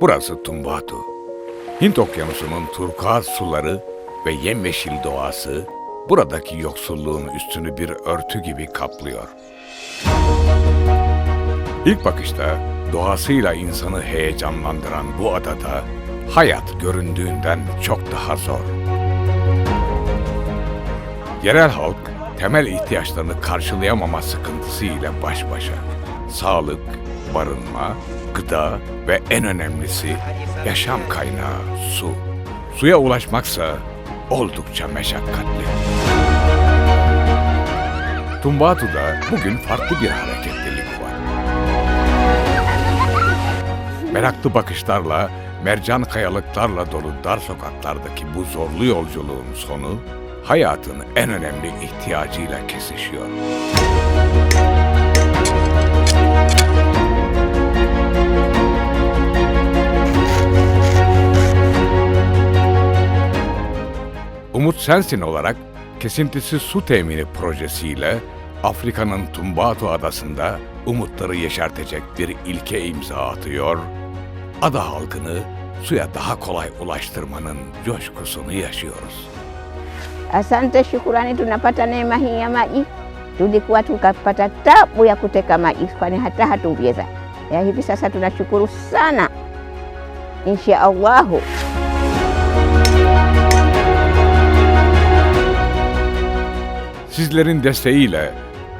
Burası Tumbatu. Hint Okyanusu'nun turkuaz suları ve yemyeşil doğası buradaki yoksulluğun üstünü bir örtü gibi kaplıyor. İlk bakışta doğasıyla insanı heyecanlandıran bu adada hayat göründüğünden çok daha zor. Yerel halk temel ihtiyaçlarını karşılayamama sıkıntısı ile baş başa. Sağlık, barınma, gıda ve en önemlisi yaşam kaynağı su. Suya ulaşmaksa oldukça meşakkatli. Tumbatu'da bugün farklı bir hareketlilik var. Meraklı bakışlarla, mercan kayalıklarla dolu dar sokaklardaki bu zorlu yolculuğun sonu, hayatın en önemli ihtiyacıyla kesişiyor. Umut Sensin olarak kesintisiz su temini projesiyle Afrika'nın Tumbatu adasında umutları yeşertecek bir ilke imza atıyor, ada halkını suya daha kolay ulaştırmanın coşkusunu yaşıyoruz. Asante, shukurani, tunapata neema hii ya maji. Tulikuwa tukapata tabu ya kuteka maji, kwani hata hatuweza. Ya hivi sasa tunashukuru sana, insha Allahu. Sizlerin desteğiyle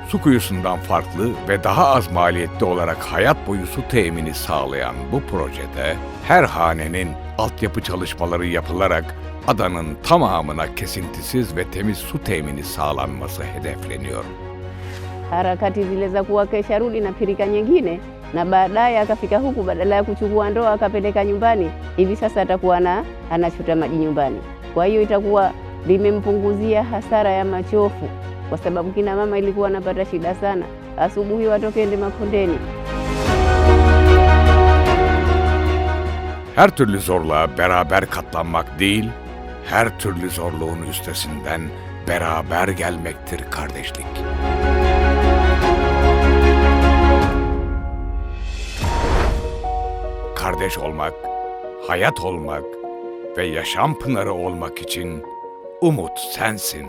su kuyusundan farklı ve daha az maliyetli olarak hayat boyu su temini sağlayan bu projede her hanenin altyapı çalışmaları yapılarak adanın tamamına kesintisiz ve temiz su temini sağlanması hedefleniyor. harakati zile za kuwakesha rudi na pirika nyingine, na baadaye akafika huku, badala ya kuchukua ndoo akapeleka nyumbani, hivi sasa atakuwa na anachota maji nyumbani. Kwa hiyo itakuwa limempunguzia hasara ya machofu, kwa sababu kina mama ilikuwa anapata shida sana, asubuhi watoke ende makondeni. Her türlü zorluğa beraber katlanmak değil, her türlü zorluğun üstesinden beraber gelmektir kardeşlik. Kardeş olmak, hayat olmak ve yaşam pınarı olmak için umut sensin.